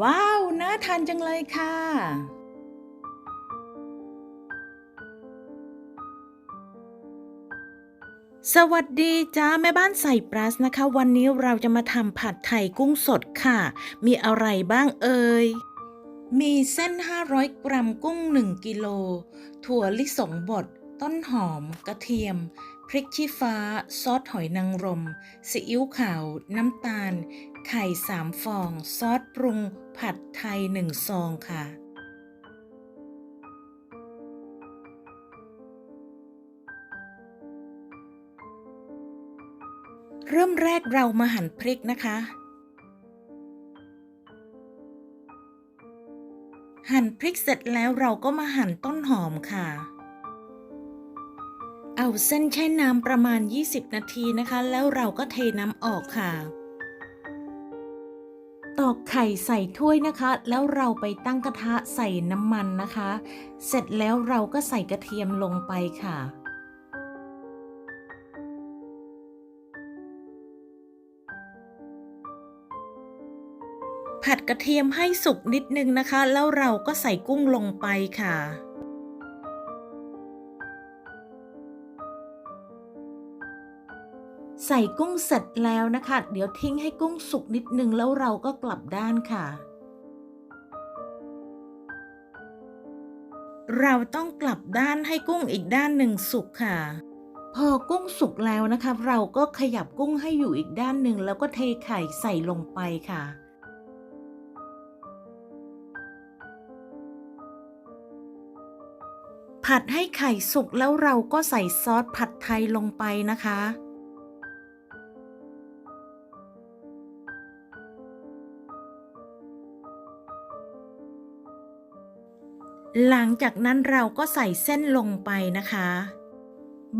ว้าว น่าทานจังเลยค่ะ สวัสดีจ้าแม่บ้านใส่ปลัสนะคะ วันนี้เราจะมาทำผัดไทยกุ้งสดค่ะ มีอะไรบ้างเอ่ย มีเส้น 500 กรัมกุ้ง 1 กิโล ถั่วลิสงบด ต้นหอม กระเทียม พริกชี้ฟ้า ซอสหอยนางรมซีอิ๊วขาว น้ำตาล ไข่3ฟอง ซอสปรุงผัดไทย1ซองค่ะ เริ่มแรกเรามาหั่นพริกนะคะ หั่นพริกเสร็จแล้วเราก็มาหั่นต้นหอมค่ะเอาเส้นแช่น้ำประมาณ 20 นาทีนะคะ แล้วเราก็เทน้ำออกค่ะ ตอกไข่ใส่ถ้วยนะคะ แล้วเราไปตั้งกระทะใส่น้ำมันนะคะ เสร็จแล้วเราก็ใส่กระเทียมลงไปค่ะผัดกระเทียมให้สุกนิดนึงนะคะ แล้วเราก็ใส่กุ้งลงไปค่ะ ใส่กุ้งเสร็จแล้วนะคะ เดี๋ยวทิ้งให้กุ้งสุกนิดนึงแล้วเราก็กลับด้านค่ะ เราต้องกลับด้านให้กุ้งอีกด้านหนึ่งสุกค่ะ พอกุ้งสุกแล้วนะคะ เราก็ขยับกุ้งให้อยู่อีกด้านหนึ่งแล้วก็เทไข่ใส่ลงไปค่ะผัดให้ไข่สุกแล้วเราก็ใส่ซอสผัดไทยลงไปนะคะ หลังจากนั้นเราก็ใส่เส้นลงไปนะคะ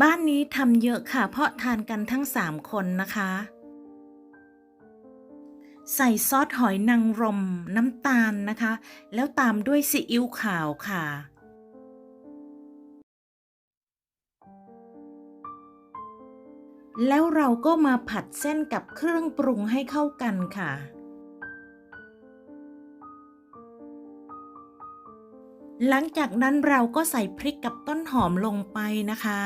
บ้านนี้ทำเยอะค่ะ เพราะทานกันทั้งสามคนนะคะ ใส่ซอสหอยนางรมน้ำตาลนะคะ แล้วตามด้วยซีอิ๊วขาวค่ะแล้วเราก็มาผัดเส้นกับเครื่องปรุงให้เข้ากันค่ะ หลังจากนั้นเราก็ใส่พริกกับต้นหอมลงไปนะคะ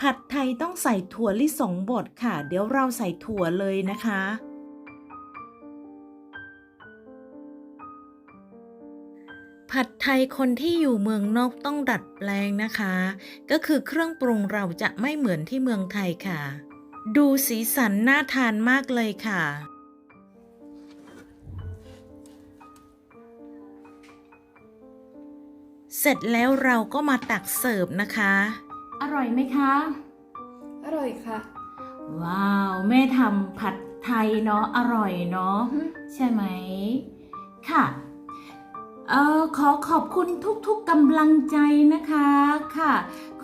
ผัดไทยต้องใส่ถั่วลิสงบดค่ะ เดี๋ยวเราใส่ถั่วเลยนะคะผัดไทยคนที่อยู่เมืองนอกต้องดัดแปลงนะคะ ก็คือเครื่องปรุงเราจะไม่เหมือนที่เมืองไทยค่ะ ดูสีสันน่าทานมากเลยค่ะ เสร็จแล้วเราก็มาตักเสิร์ฟนะคะ อร่อยไหมคะ อร่อยค่ะ ว้าว แม่ทำผัดไทยเนาะอร่อยเนาะอืมใช่ไหม ค่ะเอ่อขอขอบคุณทุกๆกำลังใจนะคะค่ะ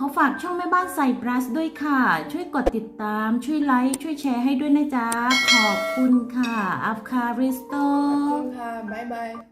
ขอฝากช่องแม่บ้านใส่บรัสด้วยค่ะ ช่วยกดติดตาม ช่วยไลค์ ช่วยแชร์ให้ด้วยนะจ๊ะ ขอบคุณค่ะ อัฟคาริสโต ขอบคุณค่ะ บ๊ายบาย